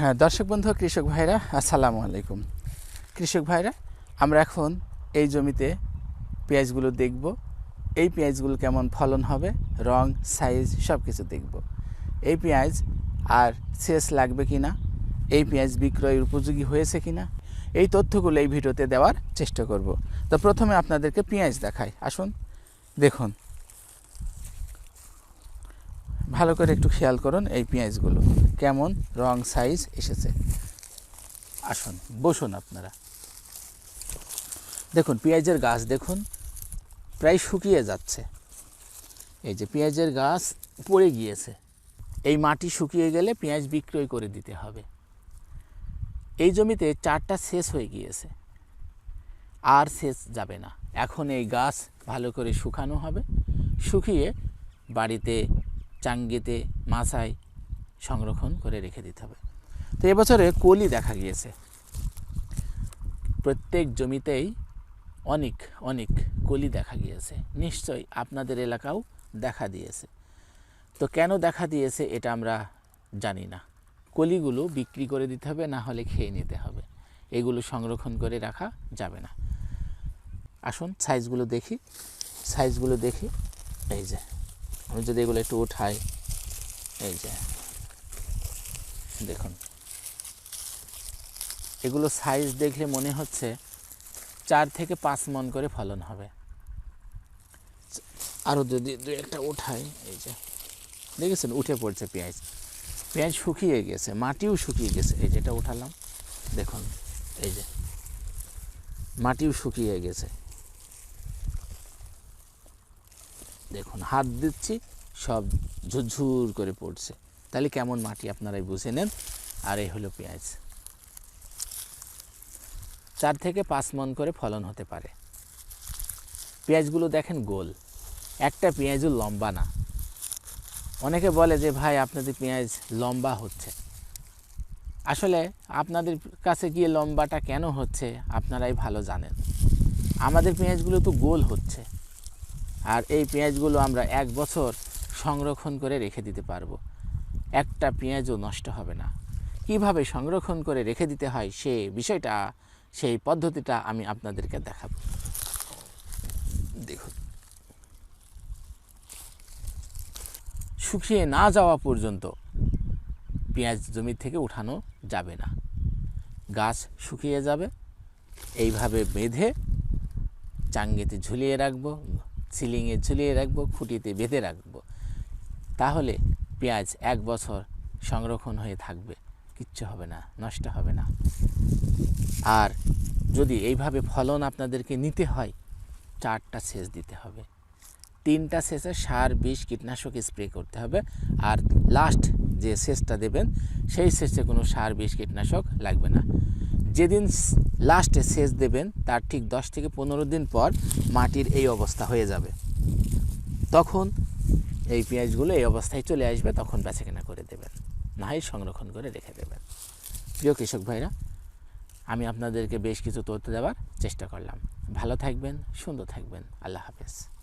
হ্যাঁ দর্শক বন্ধু, কৃষক ভাইরা, আসসালামু আলাইকুম। কৃষক ভাইরা, আমরা এখন এই জমিতে পেঁয়াজগুলো দেখব। এই পেঁয়াজগুলো কেমন ফলন হবে, রং, সাইজ সব কিছু দেখব। এই পেঁয়াজ আর শেষ লাগবে কি না এই পেঁয়াজ বিক্রয়ের উপযোগী হয়েছে কি না এই তথ্যগুলো এই ভিডিওতে দেওয়ার চেষ্টা করব। তো প্রথমে আপনাদেরকে পেঁয়াজ দেখাই। আসুন, দেখুন। ভালো করে একটু খেয়াল করুন এই পেঁয়াজগুলো। কেমন রং সাইজ এসেছে। আসুন, বসুন আপনারা। দেখুন, পেঁয়াজের গাছ দেখুন, প্রায় শুকিয়ে যাচ্ছে। এই যে পেঁয়াজের গাছ পড়ে গিয়েছে। এই মাটি শুকিয়ে গেলে পেঁয়াজ বিক্রয় করে দিতে হবে। এই জমিতে চারটা শেষ হয়ে গিয়েছে। আর শেষ যাবে না। এখন এই গাছ ভালো করে শুকানো হবে। শুকিয়ে বাড়িতে, চাঙ্গিতে মাছায় সংরক্ষণ করে রেখে দিতে হবে। তো এবছরে কলি দেখা গিয়েছে। প্রত্যেক জমিতেই অনেক অনেক কলি দেখা গিয়েছে। নিশ্চয়ই আপনাদের এলাকাও দেখা দিয়েছে। তো কেন দেখা দিয়েছে এটা আমরা জানি না। কলিগুলো বিক্রি করে দিতে হবে, না হলে খেয়ে নিতে হবে। এগুলো সংরক্ষণ করে রাখা যাবে না। আসুন সাইজগুলো দেখি। সাইজগুলো দেখি। এই যে, আমি যদি এগুলো একটু উঠাই। এই যে। দেখুন। এগুলো সাইজ দেখলে মনে হচ্ছে চার থেকে পাঁচ মন করে ফলন হবে। আরও যদি দু একটা উঠাই, এই যে। দেখেছেন? উঠে পড়ছে পেঁয়াজ। পেঁয়াজ শুকিয়ে গেছে, মাটিও শুকিয়ে গেছে। এই যেটা উঠালাম, দেখুন, এই যে। মাটিও শুকিয়ে গেছে। দেখুন, হাত দিচ্ছি, সব ঝুরঝুর করে পড়ছে। তাহলে কেমন মাটি আপনারাই বুঝে নেন। আর এই হলো পেঁয়াজ। চার থেকে পাঁচ মন করে ফলন হতে পারে। পেঁয়াজগুলো দেখেন গোল। একটা পেঁয়াজও লম্বা না। অনেকে বলে যে, ভাই, আপনাদের পেঁয়াজ লম্বা হচ্ছে। আসলে আপনাদের কাছে গিয়ে লম্বাটা কেন হচ্ছে, আপনারাই ভালো জানেন। আমাদের পেঁয়াজগুলো তো গোল হচ্ছে। আর এই পেঁয়াজগুলো আমরা এক বছর সংরক্ষণ করে রেখে দিতে পারব। একটা পেঁয়াজও নষ্ট হবে না। কীভাবে সংরক্ষণ করে রেখে দিতে হয় সে বিষয়টা, সেই পদ্ধতিটা আমি আপনাদেরকে দেখাব। দেখুন। শুকিয়ে না যাওয়া পর্যন্ত পেঁয়াজ জমি থেকে উঠানো যাবে না। গাছ শুকিয়ে যাবে। এইভাবে বেঁধে চাঙ্গিতে ঝুলিয়ে রাখব, সিলিংয়ে ঝুলিয়ে রাখব, খুঁটিতে বেঁধে রাখব। তাহলে পেঁয়াজ এক বছর সংরক্ষণ হয়ে থাকবে, কিচ্ছু হবে না, নষ্ট হবে না। আর যদি এইভাবে ফলন আপনাদেরকে নিতে হয়, চারটা সেচ দিতে হবে। তিনটা সেচে সার, বিষ, কীটনাশক স্প্রে করতে হবে। আর লাস্ট যে সেচটা দেবেন, সেই সেচে কোনো সার, বিষ, কীটনাশক লাগবে না। যেদিন লাস্টে সেচ দেবেন, তার ঠিক দশ থেকে পনেরো দিন পর মাটির এই অবস্থা হয়ে যাবে। তখন এই পেঁয়াজগুলো এই অবস্থায় চলে আসবে, তখন বেচাকেনা করে দেবেন। না হয় সংরক্ষণ করে রেখে দেবেন। প্রিয় কৃষক ভাইরা, আমি আপনাদেরকে বেশ কিছু তথ্য দেওয়ার চেষ্টা করলাম। ভালো থাকবেন, সুন্দর থাকবেন। আল্লাহ হাফেজ।